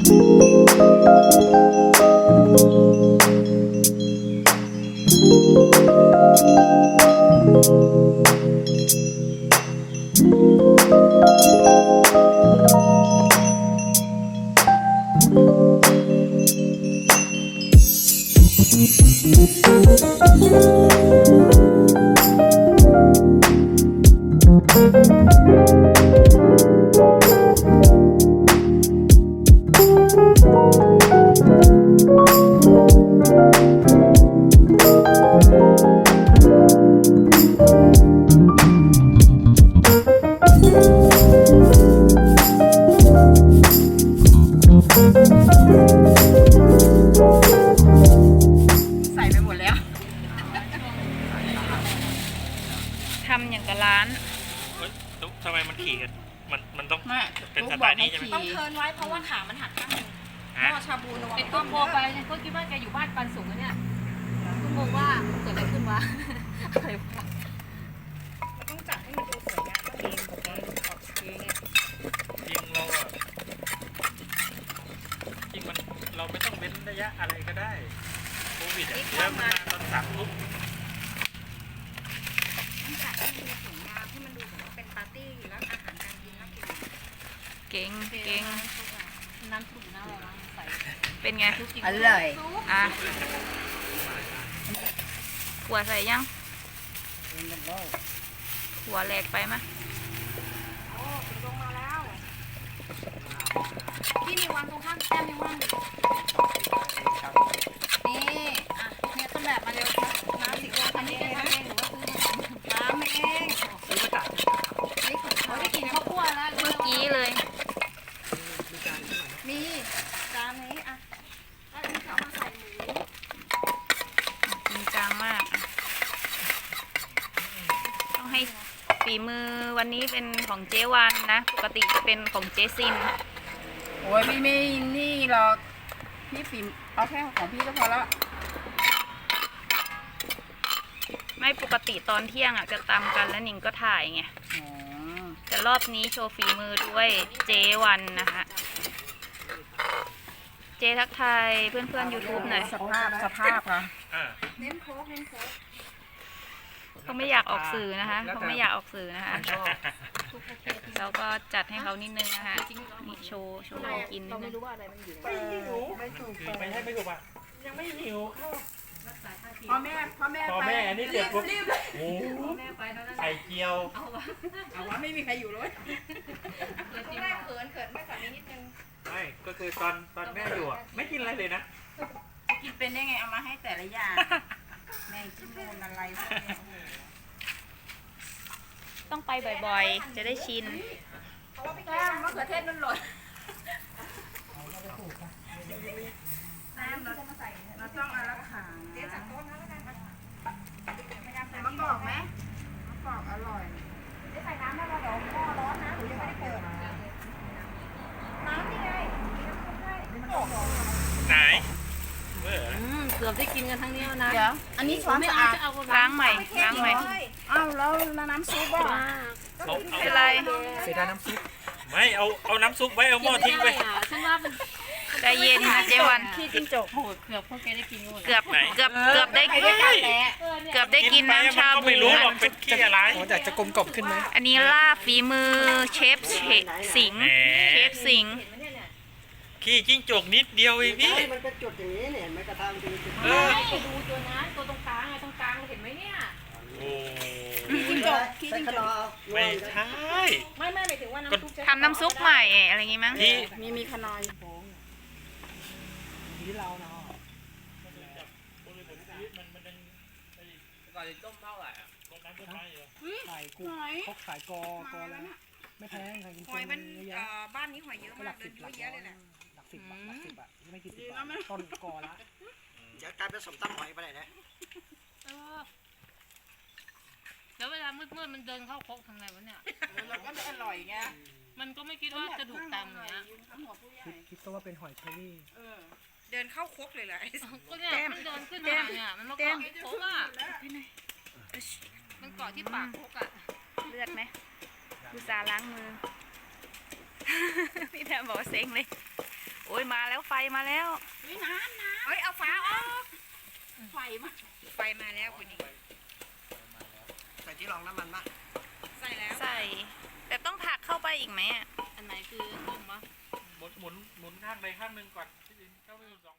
ใเป็นลูกสบไตอกล์นี้ให้ใช่ไหมขี่ต้องเทิร์นไว้เพราะว่าขามันหักข้างหนึงหฮะม้อชาบูระวังไอ้ตุ้มโทรไปเนี่ยก็คิดว่าแกอยู่บ้านปันสูงแล้วเนี่ยตุ้มงงว่าเกิดอะไรขึ้นวะอะไรวะมันต้องจัดให้มันดูสวยงามต้องเองผมเองขอบเองจริงเราอะจริงมันเราไม่ต้องเว้นระยะอะไรก็ได้โควิดอะเดี๋ยวมันมาตอนสามทุ่ม ต้องจัดให้มันดูสวยงามให้มันดูแบบว่าเป็นปาร์ตี้แล้วอาหารการกินน่ากิน เก่งเก่งน้ำซุปน้ำอะไรวะใส่เป็นไงอร่อยอะหัวใส่ยังหัวแหลกไปมะโอ้ถึงลงมาแล้วพี่มีวางตรงข้ามแก้มยังว่างอยู่นี่อะเนี่ยต้นแบบมาเร็วน้ำสิโกทำเองทำเองหรือว่าซื้อมาน้ำเองซื้อมาจากนี่ของเขาได้กินข้าวคั่วแล้ว เมื่อกี้เลย มีจานนี้อะแล้วอันนี้เขาเอามาใส่หมู จริงจังมากอะต้อง ให้ฝีมือวันนี้เป็นของเจวันนะ ปกติจะเป็นของเจซิน โอ้ยพี่ไม่นี่หรอกพี่ฟิล์มเอาแค่ของพี่ก็พอแล้วไม่ปกติตอนเที่ยงอะจะตำกันแล้วหนิงก็ถ่ายไงอ๋อแต่รอบนี้โชว์ฝีมือด้วยเจวันนะคะ เจทักทายเพื่อนเพื่อนๆ YouTube หน่อย สภาพสภาพค่ะอ่าเน้นโค้กเน้นโค้ก เขาไม่อยากออกสื่อนะคะเขาไม่อยากออกสื่อนะคะเราก็จัดให้เขานิดนึงนะคะนี่โชว์โชว์ของกินนิดนึงไม่หิวคือไม่ให้ไม่ถูกอะยังไม่หิวข้าวพ่อแม่พ่อแม่พอไปแม่อันนี้เสร็จปุ๊บโอ้โหไข่เจียวเอาวะไม่มีใครอยู่เลยแม่เขินเขินแม่สามีนิดนึงไม่ก็คือตอนตอนแม่อยู่อะไม่กินอะไรเลยนะกินเป็นได้ไงเอามาให้แต่ละอย่างแม่ งขี้มูนอะไรพวกเนี้ยต้องไปบ่อยๆ จะได้ชิน แก้มมะเขือเทศมันหล่นแม่เราเราต้องเอาละขาง เดี๋ยวจากโต๊ะนั้นแล้วกันพยายาม แต่ ใส่ มะกอกไหมมะกอกอร่อย ได้ใส่น้ำแล้วเราเดี๋ยวหม้อร้อนนะหนูยังไม่ได้เปิดน้ำนี่ไงมีน้ำซุปให้มันร้อน ไหนเออ เกื อบได้กินกันทั้งนี้แล้วนะ เดี๋ยวอันนี้ช้อนสะอาดล้างใหม่ล้างใหม่อ้าวแล้วน้ำซุปอะเอาเอาเป็นไรเสียดายน้ำซุปไม่เอาเอาน้ำซุปไว้เอาหม้อทิ้งไว้ใจเย็นค่ะเจวัน ขี้จิ้งจกเกือบไหน เกือบเกือบได้เฮ้ยเกือบได้กินไปน้ำชามันก็บูไม่รู้หรอกเป็นขี้อะไร โอ้แต่จะกลมกล่อมขึ้นไหมอันนี้ลาบฝีมือเชฟเชสิงห์แหมเชฟสิงห์ ขี้จิ้งจกนิดเดียวเองพี่มันเป็นจุดอย่างนี้เนี่ยไม่กระทำเป็นจุดเออดูตัวนั้นตัวตรงกลางไงตรงกลางเห็นไหมเนี่ย โอ้ขี้จิ้งจกขี้จิ้งจกไม่ใช่ ไม่ไม่หมายถึงว่าน้ำซุปจะทำน้ำซุปใหม่อะไรอย่างงี้มั้ง ที่มีมีขนอยที่เราเนาะขายกุ้งเขาขายกอกอแล้วไม่แพงขายกินหอยมันเยอะเอ่แยะอบ้านนี้หอยเยอะหมาลักกเดิสินบหลักเยอะเลยแหละ หลักสิบหลักสิบอะไม่กี่สิบบาทต้นกอละเดี๋ยวกลายเป็นสมตำหอยไปไหนนะแล้วเวลามืดๆมันเดินเข้าโคกทางไหนวะเนี่ย เราก็จะอร่อยไงมันก็ไม่คิดว่าจะถูกตามเนี้ยทำหัวผู้ใหญ่คิดคิดซะว่าเป็นหอยเชอรี่เออเดินเข้าครกเลยแหละก็เนี่ยมันเดินขึ้นมาเนี่ยมันมาเกาะโคกอะมันเกาะที่ปากโคกอะเลือดไหมดูสาห์ล้างมือ พี่แทมบอกว่าเซ็งเลย โอ้ยมาแล้วไฟมาแล้วเฮ้ยน้ำน้ำเฮ้ยเอาฝาออกไฟมาไฟมาแล้วคุณนี่ใส่ที่รองน้ำมันปะใส่แล้วใส่ แต่ต้องผักเข้าไปอีกไหมอะ อันไหนคือต้มปะหมุนหมุนหมุนข้างใดข้างหนึ่งก่อนพี่ดินก็ไม่หมุนสองข้าง